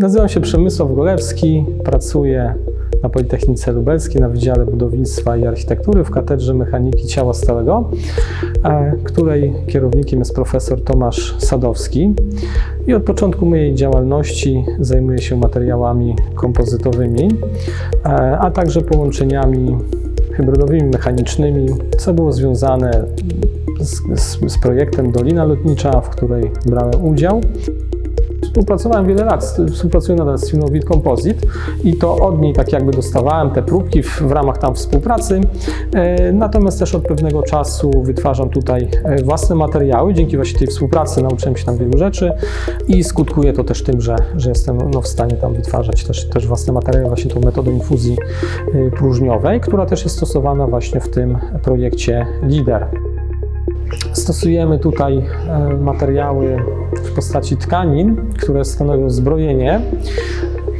Nazywam się Przemysław Golewski, pracuję na Politechnice Lubelskiej na Wydziale Budownictwa i Architektury w Katedrze Mechaniki Ciała Stałego, e, której kierownikiem jest profesor Tomasz Sadowski. I od początku mojej działalności zajmuję się materiałami kompozytowymi, e, a także połączeniami hybrydowymi, mechanicznymi, co było związane z, z, z projektem Dolina Lotnicza, w której brałem udział. Współpracowałem wiele lat, współpracuję nadal z firmą Wit Composite i to od niej tak jakby dostawałem te próbki w, w ramach tam współpracy. E, natomiast też od pewnego czasu wytwarzam tutaj e, własne materiały. Dzięki właśnie tej współpracy nauczyłem się tam wielu rzeczy i skutkuje to też tym, że, że jestem no, w stanie tam wytwarzać też, też własne materiały właśnie tą metodą infuzji e, próżniowej, która też jest stosowana właśnie w tym projekcie LIDER. Stosujemy tutaj materiały w postaci tkanin, które stanowią zbrojenie,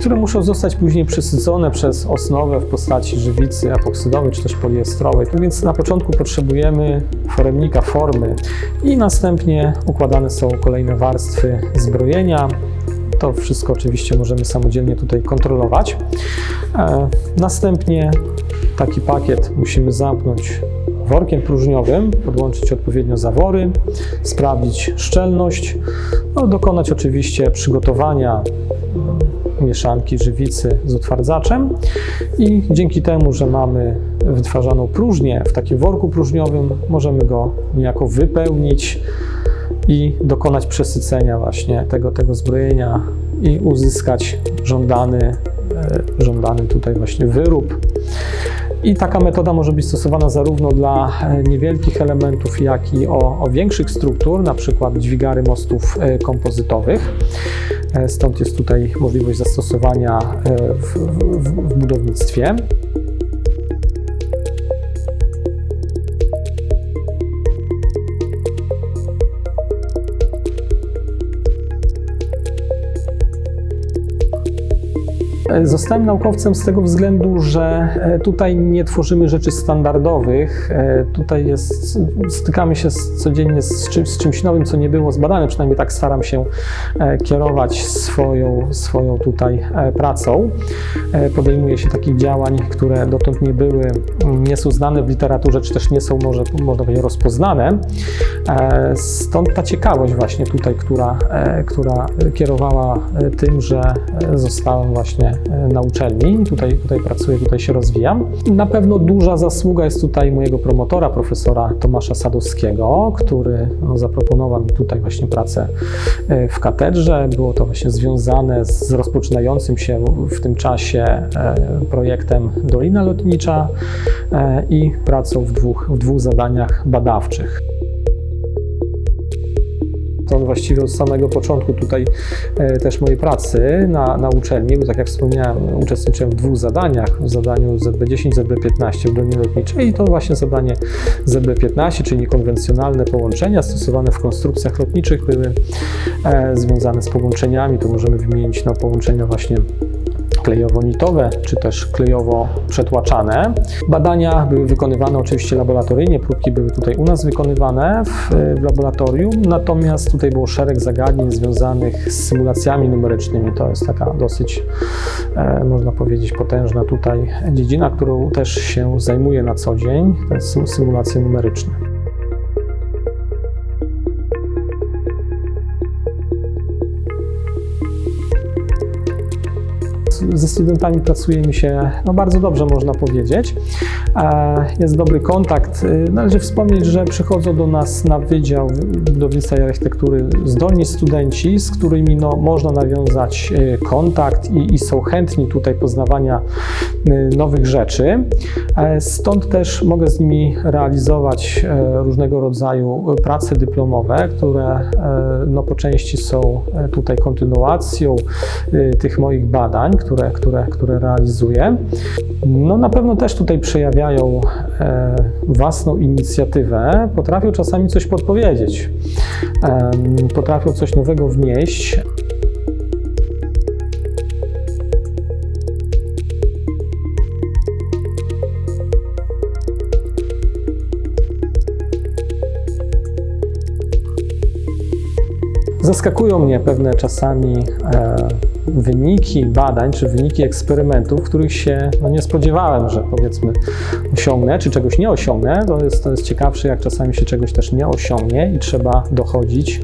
które muszą zostać później przesycone przez osnowę w postaci żywicy epoksydowej czy też poliestrowej. Tak Więc na początku potrzebujemy foremnika formy i następnie układane są kolejne warstwy zbrojenia. To wszystko oczywiście możemy samodzielnie tutaj kontrolować. E, Następnie taki pakiet musimy zamknąć workiem próżniowym, podłączyć odpowiednio zawory, sprawdzić szczelność, no, dokonać oczywiście przygotowania mm, mieszanki żywicy z utwardzaczem i dzięki temu, że mamy wytwarzaną próżnię w takim worku próżniowym, możemy go niejako wypełnić i dokonać przesycenia właśnie tego, tego zbrojenia i uzyskać żądany, e, żądany tutaj właśnie wyrób. I taka metoda może być stosowana zarówno dla e, niewielkich elementów, jak i o, o większych struktur, na przykład dźwigary mostów e, kompozytowych. E, Stąd jest tutaj możliwość zastosowania w, w, w budownictwie. Zostałem naukowcem z tego względu, że e, tutaj nie tworzymy rzeczy standardowych. E, Tutaj jest, stykamy się codziennie z, czym, z czymś nowym, co nie było zbadane. Przynajmniej tak staram się e, kierować swoją, swoją tutaj pracą. Podejmuję się takich działań, które dotąd nie były, mm, nie są znane w literaturze, czy też nie są może, można powiedzieć rozpoznane. Stąd ta ciekawość właśnie tutaj, która, która kierowała tym, że zostałem właśnie na uczelni. Tutaj, tutaj pracuję, tutaj się rozwijam. Na pewno duża zasługa jest tutaj mojego promotora, profesora Tomasza Sadowskiego, który no, zaproponował mi tutaj właśnie pracę e, w katedrze. Było to właśnie związane z rozpoczynającym się w tym czasie e, projektem Dolina Lotnicza e, i pracą w dwóch, w dwóch zadaniach badawczych. Właściwie od samego początku tutaj e, też mojej pracy na, na uczelni, bo tak jak wspomniałem, uczestniczyłem w dwóch zadaniach, w zadaniu ZB10, ZB15 w Dolinie Lotniczej i to właśnie zadanie ZB15, czyli niekonwencjonalne połączenia stosowane w konstrukcjach lotniczych były e, związane z połączeniami, to możemy wymienić no, połączenia właśnie klejowo-nitowe, czy też klejowo-przetłaczane. Badania były wykonywane oczywiście laboratoryjnie, próbki były tutaj u nas wykonywane w, w laboratorium, natomiast tutaj było szereg zagadnień związanych z symulacjami numerycznymi. To jest taka dosyć, e, można powiedzieć, potężna tutaj dziedzina, którą też się zajmuję na co dzień, to sym- symulacje numeryczne. Ze studentami pracuje mi się no, bardzo dobrze, można powiedzieć. E, Jest dobry kontakt. E, Należy wspomnieć, że przychodzą do nas na Wydział Budownictwa i Architektury zdolni studenci, z którymi no, można nawiązać e, kontakt i, i są chętni tutaj poznawania nowych rzeczy. E, Stąd też mogę z nimi realizować e, różnego rodzaju prace dyplomowe, które e, no, po części są e, tutaj kontynuacją e, tych moich badań, które, które, które realizuje. No na pewno też tutaj przejawiają e, własną inicjatywę, potrafią czasami coś podpowiedzieć, e, potrafią coś nowego wnieść. Zaskakują mnie pewne czasami e, wyniki badań czy wyniki eksperymentów, których się no, nie spodziewałem, że powiedzmy osiągnę, czy czegoś nie osiągnę. To jest, to jest ciekawsze, jak czasami się czegoś też nie osiągnie i trzeba dochodzić,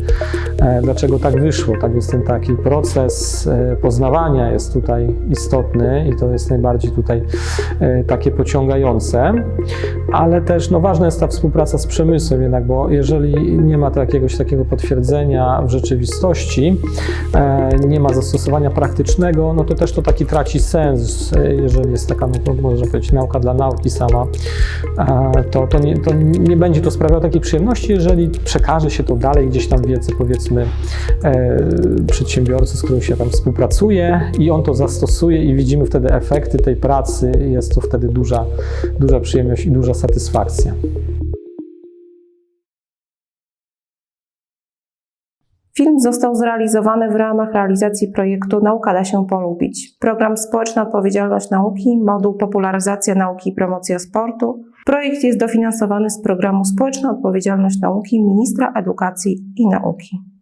e, dlaczego tak wyszło. Tak więc ten taki proces e, poznawania jest tutaj istotny i to jest najbardziej tutaj e, takie pociągające, ale też no, ważna jest ta współpraca z przemysłem jednak, bo jeżeli nie ma to jakiegoś takiego potwierdzenia w rzeczywistości, nie ma zastosowania praktycznego, no to też to taki traci sens, jeżeli jest taka, no, można powiedzieć, nauka dla nauki sama, to, to, nie, to nie będzie to sprawiało takiej przyjemności, jeżeli przekaże się to dalej gdzieś tam wiedzę, powiedzmy, e, przedsiębiorcy, z którym się tam współpracuje i on to zastosuje i widzimy wtedy efekty tej pracy, jest to wtedy duża, duża przyjemność i duża satysfakcja. Film został zrealizowany w ramach realizacji projektu Nauka da się polubić. Program Społeczna Odpowiedzialność Nauki, moduł Popularyzacja Nauki i Promocja Sportu. Projekt jest dofinansowany z programu Społeczna Odpowiedzialność Nauki Ministra Edukacji i Nauki.